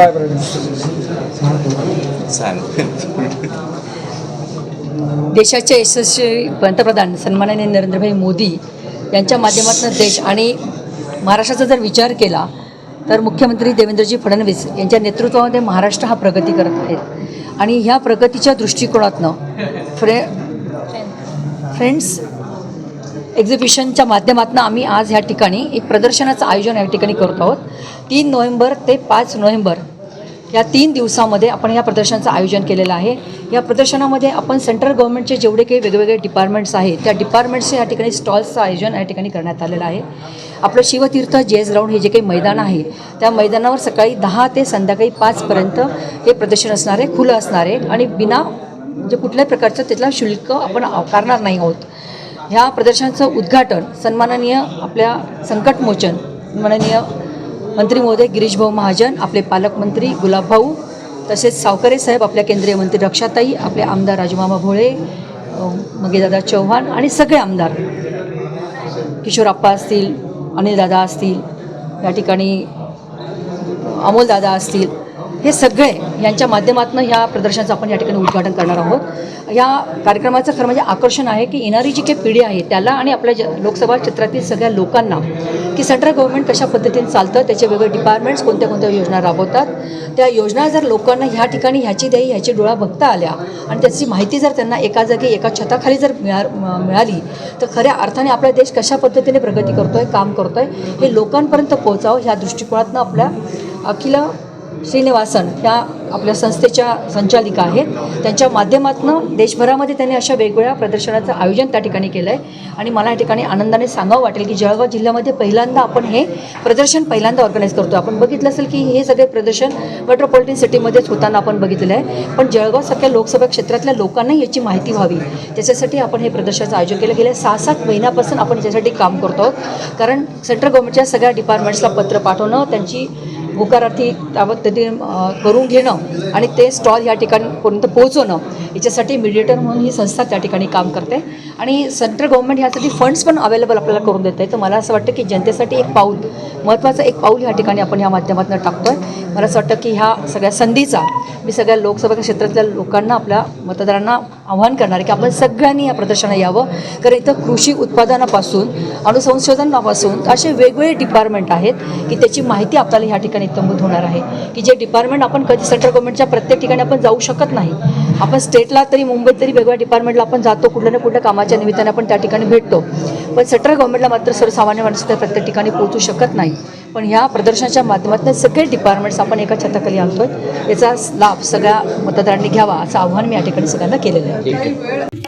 काय देशाचे यशस्वी पंतप्रधान सन्माननीय नरेंद्रभाई मोदी यांच्या माध्यमातून देश आणि महाराष्ट्राचा जर विचार केला तर मुख्यमंत्री देवेंद्रजी फडणवीस यांच्या नेतृत्वामध्ये महाराष्ट्र हा प्रगती करत आहेत आणि ह्या प्रगतीच्या दृष्टिकोनातनं फ्रे फ्रेंड्स एक्झिबिशनच्या माध्यमातून आम्ही आज ह्या ठिकाणी एक प्रदर्शनाचं आयोजन या ठिकाणी करत आहोत. तीन नोव्हेंबर ते पाच नोव्हेंबर या तीन दिवसामध्ये आपण या प्रदर्शनाचं आयोजन केलेलं आहे. या प्रदर्शनामध्ये आपण सेंट्रल गव्हर्नमेंटचे जेवढे काही वेगवेगळे डिपार्टमेंट्स आहेत त्या डिपार्टमेंट्सचे या ठिकाणी स्टॉल्सचं आयोजन या ठिकाणी करण्यात आलेलं आहे. आपलं शिवतीर्थ जे एस ग्राउंड हे जे काही मैदान आहे त्या मैदानावर सकाळी दहा ते संध्याकाळी पाचपर्यंत हे प्रदर्शन असणार आहे खुलं असणार आहे आणि बिना म्हणजे कुठल्याही प्रकारचं त्यातला शुल्क आपण आकारणार नाही आहोत. ह्या प्रदर्शनाचं उद्घाटन सन्माननीय आपल्या संकटमोचन माननीय मंत्री महोदय गिरीशभाऊ महाजन आपले पालकमंत्री गुलाबभाऊ तसेच सावकरे साहेब आपल्या केंद्रीय मंत्री रक्षाताई आपले आमदार राजमामा भोळे मगेदादा चव्हाण आणि सगळे आमदार. किशोरप्पा असतील अनिलदादा असतील या ठिकाणी अमोलदादा असतील हे सगळे यांच्या माध्यमातून ह्या प्रदर्शनाचं आपण या ठिकाणी उद्घाटन करणार आहोत. या कार्यक्रमाचं खरं म्हणजे आकर्षण आहे की येणारी जी काही पिढी आहे त्याला आणि आपल्या ज लोकसभा क्षेत्रातील सगळ्या लोकांना की सेंट्रल गव्हर्नमेंट कशा पद्धतीने चालतं त्याचे वेगळे डिपार्टमेंट्स कोणत्या कोणत्या योजना राबवतात त्या योजना जर लोकांना ह्या ठिकाणी ह्याची द्याई ह्याची डोळा बघता आल्या आणि त्याची माहिती जर त्यांना एका जागी एका छताखाली जर मिळा मिळाली तर खऱ्या अर्थाने आपला देश कशा पद्धतीने प्रगती करतो आहे काम करतो आहे हे लोकांपर्यंत पोहोचावं ह्या दृष्टिकोनातनं आपल्या अखिल श्रीनिवासन ह्या आपल्या संस्थेच्या संचालिका आहेत. त्यांच्या माध्यमातून देशभरामध्ये त्यांनी अशा वेगवेगळ्या प्रदर्शनाचं आयोजन त्या ठिकाणी केलं आहे आणि मला या ठिकाणी आनंदाने सांगावं वाटेल की जळगाव जिल्ह्यामध्ये पहिल्यांदा आपण हे प्रदर्शन पहिल्यांदा ऑर्गनाईज करतो आपण बघितलं असेल की हे सगळे प्रदर्शन मेट्रोपॉलिटन सिटीमध्येच होताना आपण बघितलेलं आहे. पण जळगावसारख्या लोकसभा क्षेत्रातल्या लोकांनाही याची माहिती व्हावी. त्याच्यासाठी आपण हे प्रदर्शनाचं आयोजन केलं. गेल्या सहा सात महिन्यापासून आपण याच्यासाठी काम करतो कारण सेंट्रल गव्हर्नमेंटच्या सगळ्या डिपार्टमेंट्सला पत्र पाठवणं त्यांची होकारार्थी त्या पद्धतीने करून घेणं आणि ते स्टॉल या ठिकाणपर्यंत पोहोचवणं याच्यासाठी मिडिएटर म्हणून ही संस्था त्या ठिकाणी काम करते. आणि सेंट्रल गव्हर्नमेंट ह्यासाठी फंड्स पण अवेलेबल आपल्याला करून देत. आहे तर मला असं वाटतं की जनतेसाठी एक पाऊल महत्त्वाचं एक पाऊल ह्या ठिकाणी आपण ह्या माध्यमातून टाकतो आहे मला असं वाटतं की ह्या सगळ्या संधीचा मी सगळ्या लोकसभा क्षेत्रातल्या लोकांना आपल्या मतदारांना आव्हान करणार आहे की आपण सगळ्यांनी या प्रदर्शनात यावं. कारण इथं कृषी उत्पादनापासून अणुसंशोधनापासून असे वेगवेगळे डिपार्टमेंट आहेत की त्याची माहिती आपल्याला ह्या ठिकाणी इत्तंभूत होणार आहे. की जे डिपार्टमेंट आपण कधी सेंट्रल गव्हर्नमेंटच्या प्रत्येक ठिकाणी आपण जाऊ शकत नाही आपण स्टेटला तरी मुंबईत तरी वेगवेगळ्या डिपार्टमेंटला आपण जातो कुठल्या ना कुठल्या कामाच्या निमित्ताने आपण त्या ठिकाणी भेटतो. पण सेंट्रल गव्हर्नमेंटला मात्र सर्वसामान्य माणूस तर प्रत्येक ठिकाणी पोहोचू शकत नाही. पण ह्या प्रदर्शनाच्या माध्यमातून सगळे डिपार्टमेंट्स आपण एका छताखाली आहे याचा लाभ सगळ्या मतदारांनी घ्यावा असं आव्हान मी या ठिकाणी सगळ्यांना केलेलं आहे. 来了